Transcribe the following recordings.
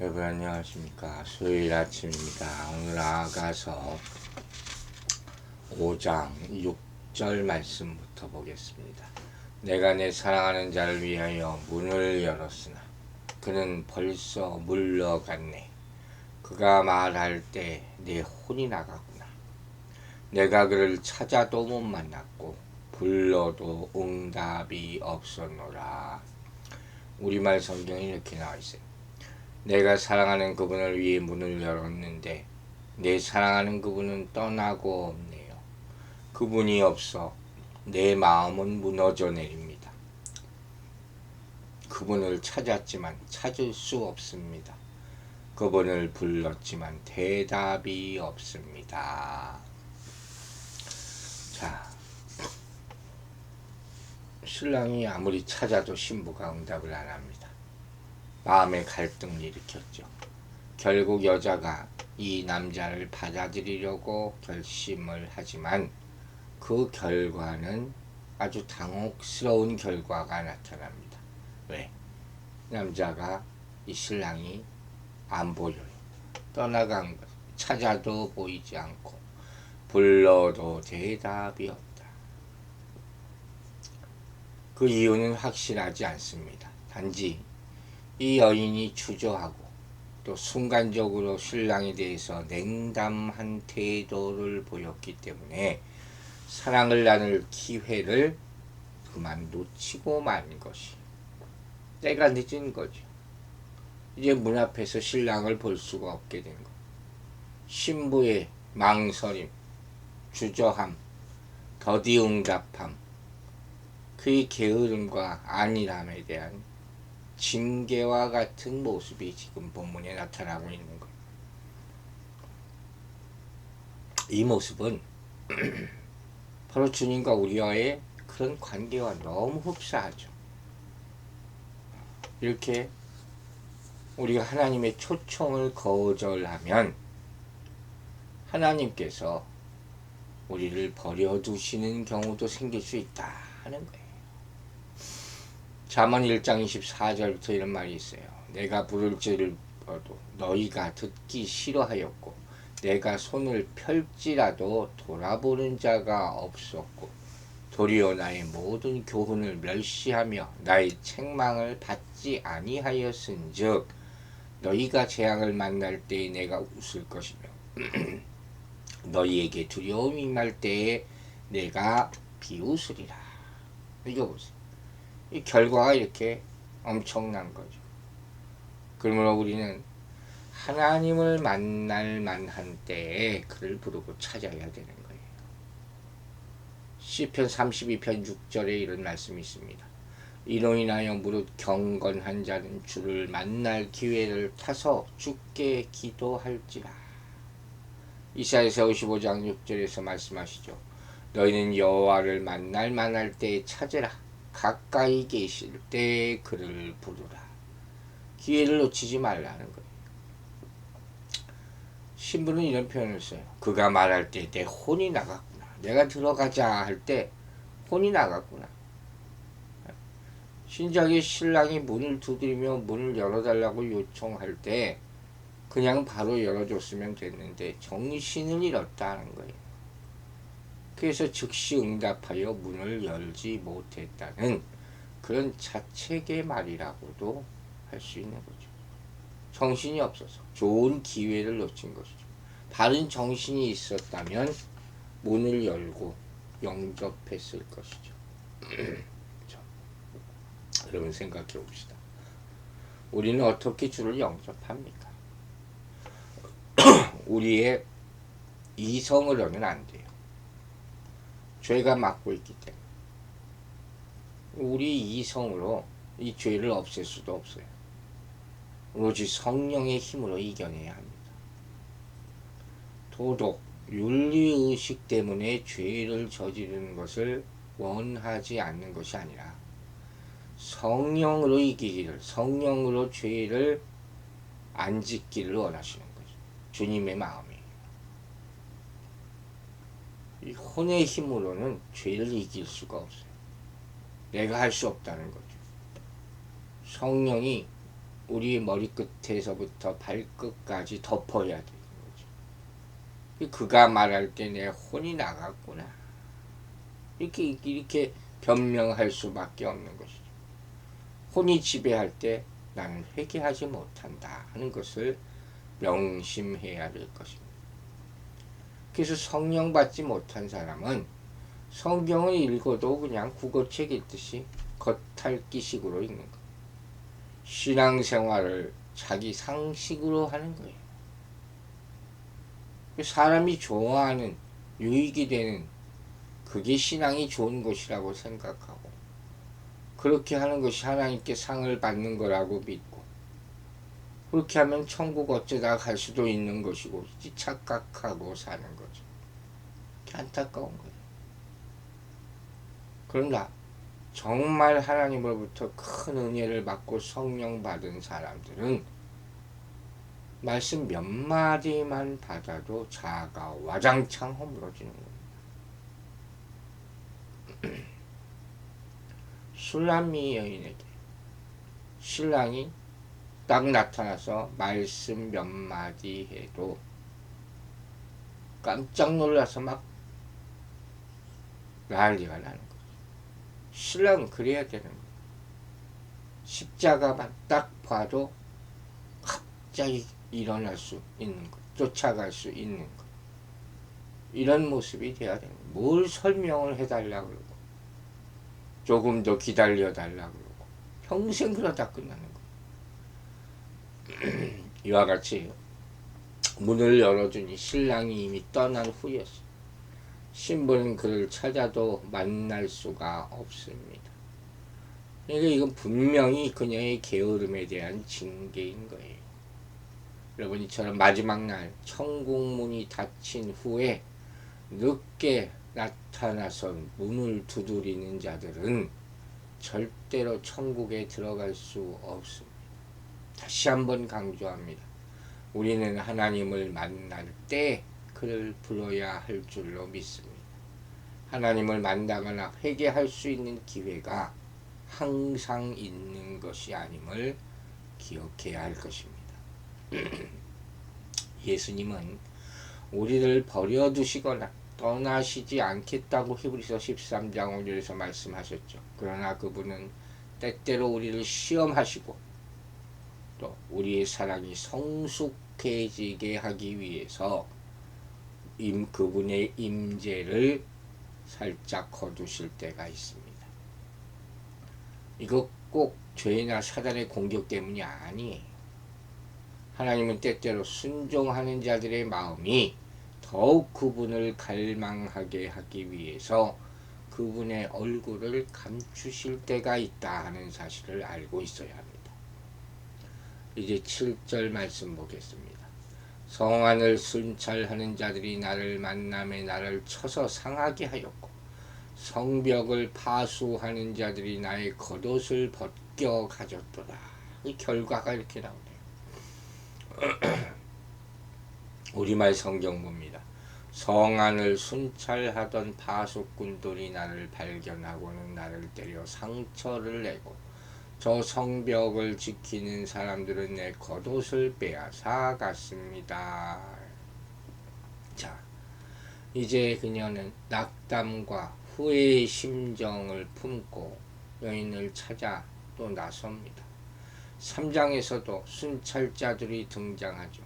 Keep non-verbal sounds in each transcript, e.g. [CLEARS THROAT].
여러분 안녕하십니까? 수요일 아침입니다. 오늘 나아가서 5장 6절 말씀부터 보겠습니다. 내가 내 사랑하는 자를 위하여 문을 열었으나 그는 벌써 물러갔네. 그가 말할 때 내 혼이 나가구나. 내가 그를 찾아도 못 만났고 불러도 응답이 없었노라. 우리말 성경에 이렇게 나와 있어요 내가 사랑하는 그분을 위해 문을 열었는데 내 사랑하는 그분은 떠나고 없네요. 그분이 없어 내 마음은 무너져 내립니다. 그분을 찾았지만 찾을 수 없습니다. 그분을 불렀지만 대답이 없습니다. 자, 신랑이 아무리 찾아도 신부가 응답을 안 합니다. 마음의 갈등을 일으켰죠. 결국 여자가 이 남자를 받아들이려고 결심을 하지만 그 결과는 아주 당혹스러운 결과가 나타납니다. 왜? 남자가 이 신랑이 안 보여요. 떠나간 것. 찾아도 보이지 않고 불러도 대답이 없다. 그 이유는 확실하지 않습니다. 단지 이 여인이 주저하고 또 순간적으로 신랑에 대해서 냉담한 태도를 보였기 때문에 사랑을 나눌 기회를 그만 놓치고 만 것이 때가 늦은 거죠. 이제 문 앞에서 신랑을 볼 수가 없게 된 거. 신부의 망설임, 주저함, 더디응답함, 그의 게으름과 안일함에 대한 징계와 같은 모습이 지금 본문에 나타나고 있는 거예요. 이 모습은 [CLEARS THROAT] 바로 주님과 우리와의 그런 관계와 너무 흡사하죠. 이렇게 우리가 하나님의 초청을 거절하면 하나님께서 우리를 버려두시는 경우도 생길 수 있다 하는 거예요. 잠언 1장 24절부터 이런 말이 있어요. 내가 부를 줄을 도 너희가 듣기 싫어하였고 내가 손을 펼지라도 돌아보는 자가 없었고 도리어 나의 모든 교훈을 멸시하며 나의 책망을 받지 아니하였은즉 너희가 재앙을 만날 때에 내가 웃을 것이며 [CLEARS THROAT] 너희에게 두려움이 날 때에 내가 비웃으리라. 읽어보세요. 이 결과가 이렇게 엄청난 거죠. 그러므로 우리는 하나님을 만날 만한 때에 그를 부르고 찾아야 되는 거예요. 시편 32편 6절에 이런 말씀이 있습니다. 이로 인하여 무릇 경건한 자는 주를 만날 기회를 타서 주께 기도할지라. 이사야서 55장 6절에서 말씀하시죠. 너희는 여호와를 만날 만할 때에 찾으라. 가까이 계실 때 그를 부르라. 기회를 놓치지 말라는 거예요. 신부는 이런 표현을 써요. 그가 말할 때 내 혼이 나갔구나. 내가 들어가자 할 때 혼이 나갔구나. 신작의 신랑이 문을 두드리며 문을 열어달라고 요청할 때 그냥 바로 열어줬으면 됐는데 정신을 잃었다는 거예요. 그래서 즉시 응답하여 문을 열지 못했다는 그런 자책의 말이라고도 할 수 있는 거죠. 정신이 없어서 좋은 기회를 놓친 것이죠. 바른 정신이 있었다면 문을 열고 영접했을 것이죠. [CLEARS THROAT] 여러분 생각해 봅시다. 우리는 어떻게 주를 영접합니까? [CLEARS THROAT] 우리의 이성으로는 안 돼요. 죄가 맡고 있기 때문에. 우리 이성으로 이 죄를 없앨 수도 없어요. 오로지 성령의 힘으로 이겨내야 합니다. 도덕, 윤리의식 때문에 죄를 저지르는 것을 원하지 않는 것이 아니라 성령으로 이기기를, 성령으로 죄를 안 짓기를 원하시는 거죠. 주님의 마음 이. 이 혼의 힘으로는 죄를 이길 수가 없어요. 내가 할 수 없다는 거죠. 성령이 우리 머리끝에서부터 발끝까지 덮어야 되는 거죠. 그가 말할 때 내 혼이 나갔구나. 이렇게 이렇게 변명할 수밖에 없는 것이죠. 혼이 지배할 때 나는 회개하지 못한다 하는 것을 명심해야 될 것입니다. 그래서 성령 받지 못한 사람은 성경을 읽어도 그냥 국어책 읽듯이 겉핥기식으로 읽는 거. 신앙생활을 자기 상식으로 하는 거예요. 사람이 좋아하는 유익이 되는 그게 신앙이 좋은 것이라고 생각하고 그렇게 하는 것이 하나님께 상을 받는 거라고 믿고 그렇게 하면 천국 어쩌다 갈 수도 있는 것이고 착각하고 사는 거죠. 안타까운 거예요. 그런가 정말 하나님으로부터 큰 은혜를 받고 성령 받은 사람들은 말씀 몇 마디만 받아도 자가 와장창 허물어지는 겁니다. [CLEARS THROAT] 술람미 여인에게 신랑이 딱 나타나서 말씀 몇 마디 해도 깜짝 놀라서 막 난리가 나는 거죠. 신랑은 그래야 되는 거예요. 십자가만 딱 봐도 갑자기 일어날 수 있는 것, 쫓아갈 수 있는 것. 이런 모습이 돼야 되는 거예요. 뭘 설명을 해달라 그러고, 조금 더 기다려 달라 그러고, 평생 그러다 끝나는 거예요. [CLEARS THROAT] 이와 같이 문을 열어주니 신랑이 이미 떠난 후였어. 신부는 그를 찾아도 만날 수가 없습니다. 그러니까 이건 분명히 그녀의 게으름에 대한 징계인 거예요. 여러분 이처럼 마지막 날 천국문이 닫힌 후에 늦게 나타나서 문을 두드리는 자들은 절대로 천국에 들어갈 수 없습니다. 다시 한번 강조합니다. 우리는 하나님을 만날 때 그를 불러야 할 줄로 믿습니다. 하나님을 만나거나 회개할 수 있는 기회가 항상 있는 것이 아님을 기억해야 할 것입니다. [CLEARS THROAT] 예수님은 우리를 버려두시거나 떠나시지 않겠다고 히브리서 13장 5절에서 말씀하셨죠. 그러나 그분은 때때로 우리를 시험하시고 또 우리의 사랑이 성숙해지게 하기 위해서 임, 그분의 임재를 살짝 거두실 때가 있습니다. 이거 꼭 죄나 사단의 공격 때문이 아니에요. 하나님은 때때로 순종하는 자들의 마음이 더욱 그분을 갈망하게 하기 위해서 그분의 얼굴을 감추실 때가 있다 하는 사실을 알고 있어야 합니다. 이제 7절 말씀 보겠습니다. 성안을 순찰하는 자들이 나를 만남에 나를 쳐서 상하게 하였고 성벽을 파수하는 자들이 나의 겉옷을 벗겨 가졌도다. 이 결과가 이렇게 나오네요. [CLEARS THROAT] 우리말 성경 봅니다. 성안을 순찰하던 파수꾼들이 나를 발견하고는 나를 때려 상처를 내고 저 성벽을 지키는 사람들은 내 겉옷을 빼앗아 갔습니다. 자, 이제 그녀는 낙담과 후회의 심정을 품고 여인을 찾아 또 나섭니다. 3장에서도 순찰자들이 등장하죠.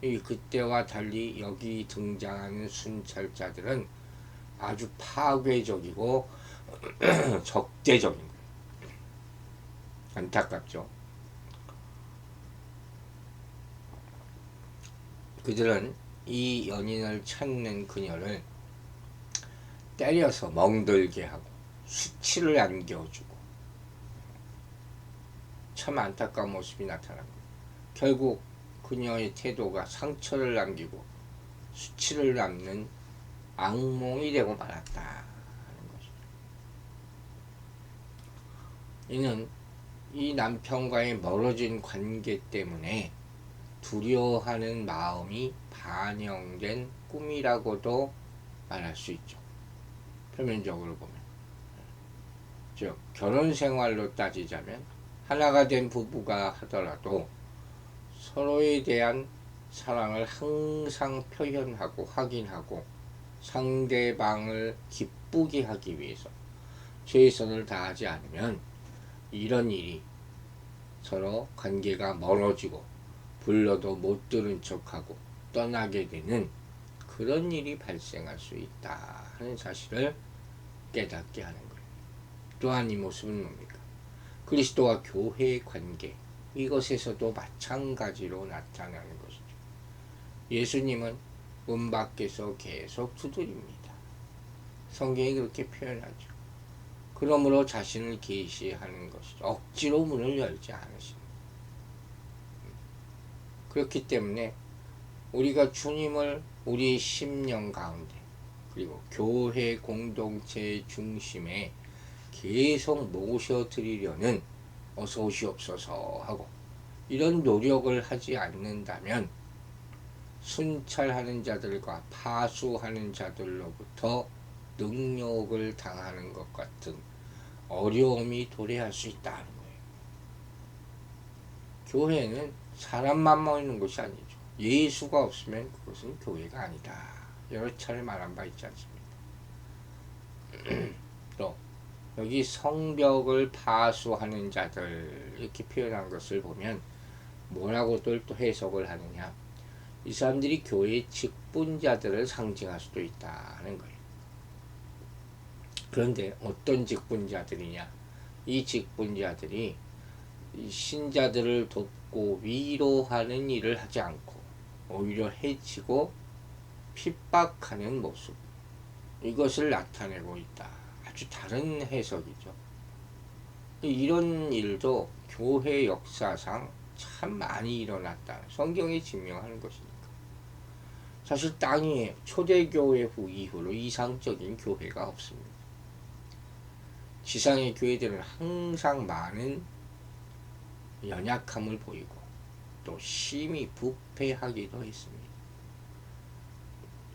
이 그때와 달리 여기 등장하는 순찰자들은 아주 파괴적이고 [CLEARS THROAT] 거예요. 안타깝죠. 그들은 이 연인을 찾는 그녀를 때려서 멍들게 하고 수치를 안겨주고 참 안타까운 모습이 나타납니다. 결국 그녀의 태도가 상처를 남기고 수치를 남는 악몽이 되고 말았다. 이는 이 남편과의 멀어진 관계 때문에 두려워하는 마음이 반영된 꿈이라고도 말할 수 있죠. 표면적으로 보면. 즉, 결혼 생활로 따지자면 하나가 된 부부가 하더라도 서로에 대한 사랑을 항상 표현하고 확인하고 상대방을 기쁘게 하기 위해서 최선을 다하지 않으면 이런 일이 서로 관계가 멀어지고 불러도 못 들은 척하고 떠나게 되는 그런 일이 발생할 수 있다 하는 사실을 깨닫게 하는 거예요. 또한 이 모습은 뭡니까? 그리스도와 교회의 관계 이것에서도 마찬가지로 나타나는 것이죠. 예수님은 문 밖에서 계속 두드립니다. 성경이 그렇게 표현하죠. 그러므로 자신을 계시하는 것이죠. 억지로 문을 열지 않으십니다. 그렇기 때문에 우리가 주님을 우리 심령 가운데 그리고 교회 공동체 중심에 계속 모셔드리려는 어서 오시옵소서 하고 이런 노력을 하지 않는다면 순찰하는 자들과 파수하는 자들로부터 능욕을 당하는 것 같은 어려움이 도래할 수 있다는 거예요. 교회는 사람만 모이는 것이 아니죠. 예수가 없으면 그것은 교회가 아니다. 여러 차례 말한 바 있지 않습니까? [CLEARS THROAT] 또 여기 성벽을 파수하는 자들 이렇게 표현한 것을 보면 뭐라고들 또 해석을 하느냐 이 사람들이 교회의 직분자들을 상징할 수도 있다 하는 거예요. 그런데 어떤 직분자들이냐? 이 직분자들이 이 신자들을 돕고 위로하는 일을 하지 않고 오히려 해치고 핍박하는 모습 이것을 나타내고 있다. 아주 다른 해석이죠. 이런 일도 교회 역사상 참 많이 일어났다. 성경이 증명하는 것이니까. 사실 땅에 초대교회 후 이후로 이상적인 교회가 없습니다. 지상의 교회들은 항상 많은 연약함을 보이고 또 심히 부패하기도 했습니다.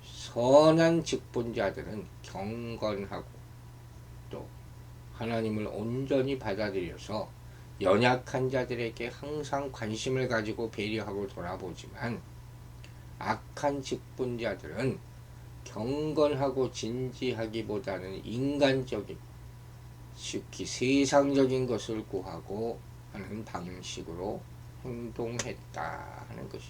선한 직분자들은 경건하고 또 하나님을 온전히 받아들여서 연약한 자들에게 항상 관심을 가지고 배려하고 돌아보지만 악한 직분자들은 경건하고 진지하기보다는 인간적인 쉽게 세상적인 것을 구하고 하는 방식으로 행동했다 하는 것이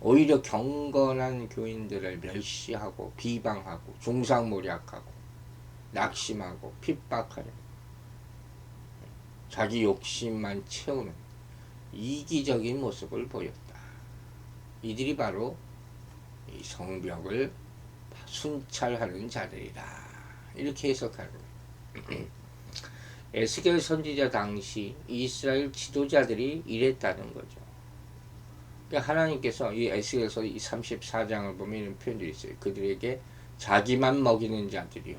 오히려 경건한 교인들을 멸시하고 비방하고 중상모략하고 낙심하고 핍박하려 자기 욕심만 채우는 이기적인 모습을 보였다. 이들이 바로 이 성벽을 순찰하는 자들이다. 이렇게 해석하는 거예요. 에스겔 선지자 당시 이스라엘 지도자들이 이랬다는 거죠. 그러니까 하나님께서 이 에스겔서 이 34장을 보면 이런 표현들이 있어요. 그들에게 자기만 먹이는 자들이요.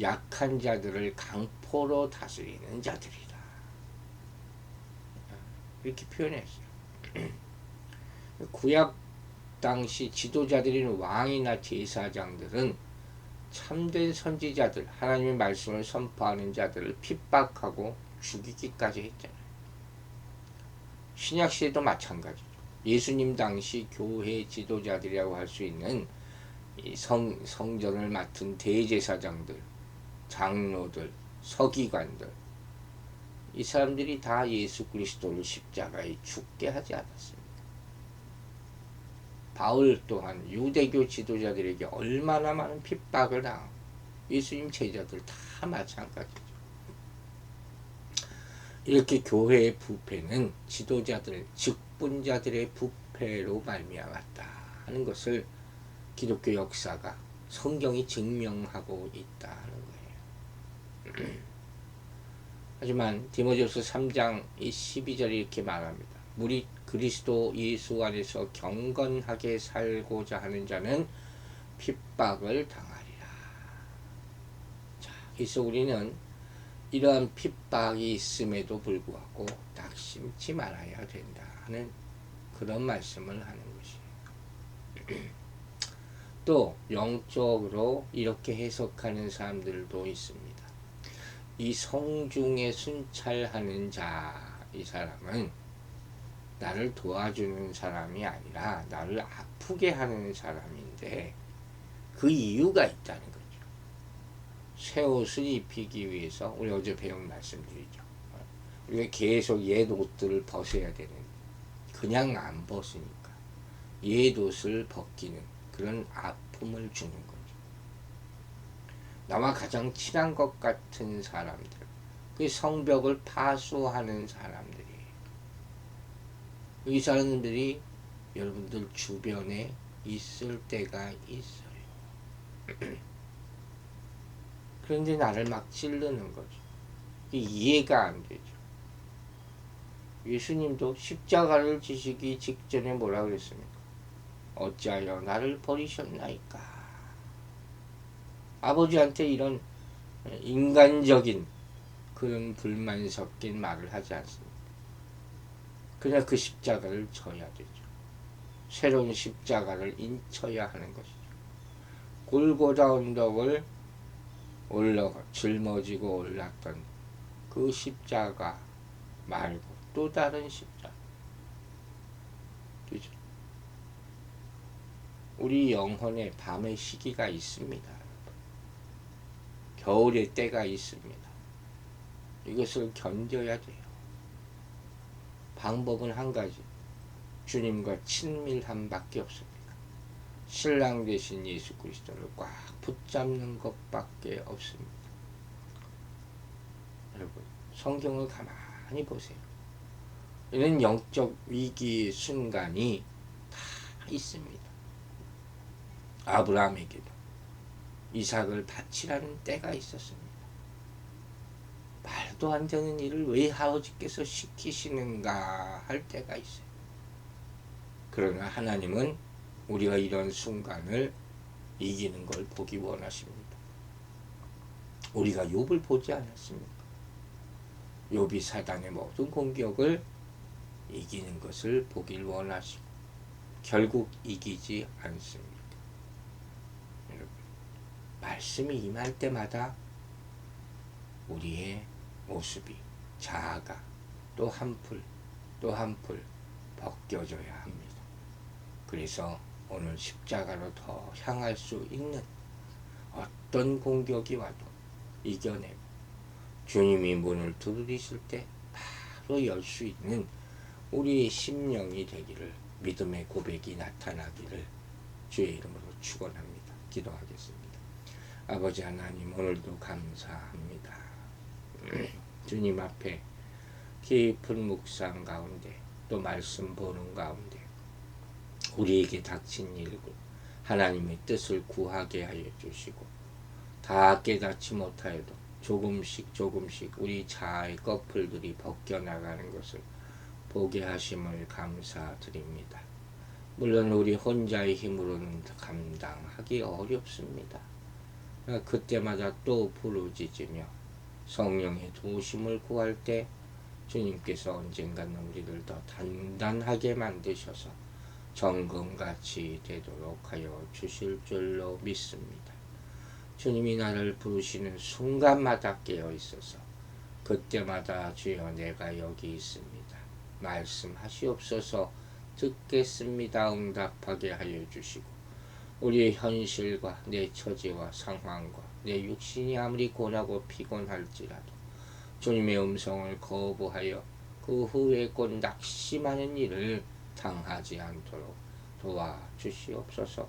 약한 자들을 강포로 다스리는 자들이다. 이렇게 표현했어요. [CLEARS THROAT] 구약 당시 지도자들인 왕이나 제사장들은 참된 선지자들, 하나님의 말씀을 선포하는 자들을 핍박하고 죽이기까지 했잖아요. 신약 시대도 마찬가지죠. 예수님 당시 교회 지도자들이라고 할 수 있는 성, 성전을 맡은 대제사장들, 장로들, 서기관들, 이 사람들이 다 예수 그리스도를 십자가에 죽게 하지 않았습니다. 바울 또한 유대교 지도자들에게 얼마나 많은 핍박을 당하고 예수님 제자들 다 마찬가지죠. 이렇게 교회의 부패는 지도자들, 직분자들의 부패로 말미암았다 하는 것을 기독교 역사가 성경이 증명하고 있다 하는 거예요. [CLEARS THROAT] 하지만 디모데후서 3장 12절에 이렇게 말합니다. 우리 그리스도 예수 안에서 경건하게 살고자 하는 자는 핍박을 당하리라. 자, 그래서 우리는 이러한 핍박이 있음에도 불구하고 낙심치 말아야 된다는 그런 말씀을 하는 것이에요. [CLEARS THROAT] 또 영적으로 이렇게 해석하는 사람들도 있습니다. 이 성중에 순찰하는 자, 이 사람은 나를 도와주는 사람이 아니라 나를 아프게 하는 사람인데 그 이유가 있다는 거죠. 새 옷을 입히기 위해서 우리 어제 배운 말씀드리죠. 우리가 계속 옛 옷들을 벗어야 되는 그냥 안 벗으니까 옛 옷을 벗기는 그런 아픔을 주는 거죠. 나와 가장 친한 것 같은 사람들, 그 성벽을 파수하는 사람들 이 사람들이 여러분들 주변에 있을 때가 있어요. [CLEARS THROAT] 그런데 나를 막 찌르는 거죠. 이해가 안 되죠. 예수님도 십자가를 지시기 직전에 뭐라 그랬습니까? 어찌하여 나를 버리셨나이까? 아버지한테 이런 인간적인 그런 불만 섞인 말을 하지 않습니다. 그냥 그 십자가를 져야 되죠. 새로운 십자가를 인쳐야 하는 것이죠. 골고다 언덕을 올라가 짊어지고 올랐던 그 십자가 말고 또 다른 십자가. 그죠? 우리 영혼에 밤의 시기가 있습니다. 겨울의 때가 있습니다. 이것을 견뎌야 돼요. 방법은 한 가지. 주님과 친밀함밖에 없습니다. 신랑 되신 예수 그리스도를 꽉 붙잡는 것밖에 없습니다. 여러분, 성경을 가만히 보세요. 이런 영적 위기의 순간이 다 있습니다. 아브라함에게도 이삭을 바치라는 때가 있었습니다. 말도 안 되는 일을 왜 아버지께서 시키시는가 할 때가 있어요. 그러나 하나님은 우리가 이런 순간을 이기는 걸 보기 원하십니다. 우리가 욥을 보지 않았습니까? 욥이 사단의 모든 공격을 이기는 것을 보길 원하시고 결국 이기지 않습니다. 말씀이 임할 때마다 우리의 모습이 자아가 또 한 풀 또 한 풀 벗겨져야 합니다. 그래서 오늘 십자가로 더 향할 수 있는 어떤 공격이 와도 이겨내고 주님이 문을 두드리실 때 바로 열 수 있는 우리의 심령이 되기를 믿음의 고백이 나타나기를 주의 이름으로 축원합니다. 기도하겠습니다. 아버지 하나님 오늘도 감사합니다. 주님 앞에 깊은 묵상 가운데 또 말씀 보는 가운데 우리에게 닥친 일을 하나님의 뜻을 구하게 하여 주시고 다 깨닫지 못하여도 조금씩 조금씩 우리 자아의 꺼풀들이 벗겨나가는 것을 보게 하심을 감사드립니다. 물론 우리 혼자의 힘으로는 감당하기 어렵습니다. 그때마다 또 부르짖으며 성령의 도심을 구할 때 주님께서 언젠가는 우리를 더 단단하게 만드셔서 정금같이 되도록 하여 주실 줄로 믿습니다. 주님이 나를 부르시는 순간마다 깨어 있어서 그때마다 주여 내가 여기 있습니다. 말씀하시옵소서 듣겠습니다. 응답하게 하여 주시고 우리의 현실과 내 처지와 상황과 내 육신이 아무리 고나고 피곤할지라도 주님의 음성을 거부하여 그 후에 곧 낙심하는 일을 당하지 않도록 도와주시옵소서.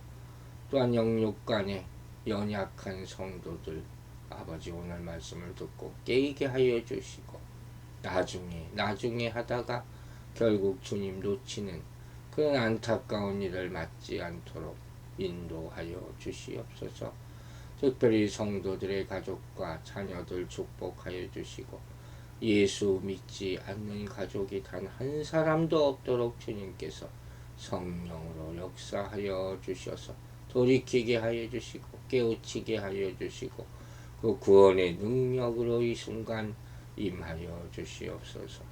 또한 영육 간에 연약한 성도들 아버지 오늘 말씀을 듣고 깨이게 하여 주시고 나중에 나중에 하다가 결국 주님 놓치는 그런 안타까운 일을 맞지 않도록 인도하여 주시옵소서. 특별히 성도들의 가족과 자녀들 축복하여 주시고 예수 믿지 않는 가족이 단 한 사람도 없도록 주님께서 성령으로 역사하여 주셔서 돌이키게 하여 주시고 깨우치게 하여 주시고 그 구원의 능력으로 이 순간 임하여 주시옵소서.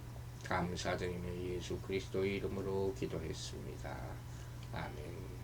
감사드리며 예수 그리스도 이름으로 기도했습니다. 아멘.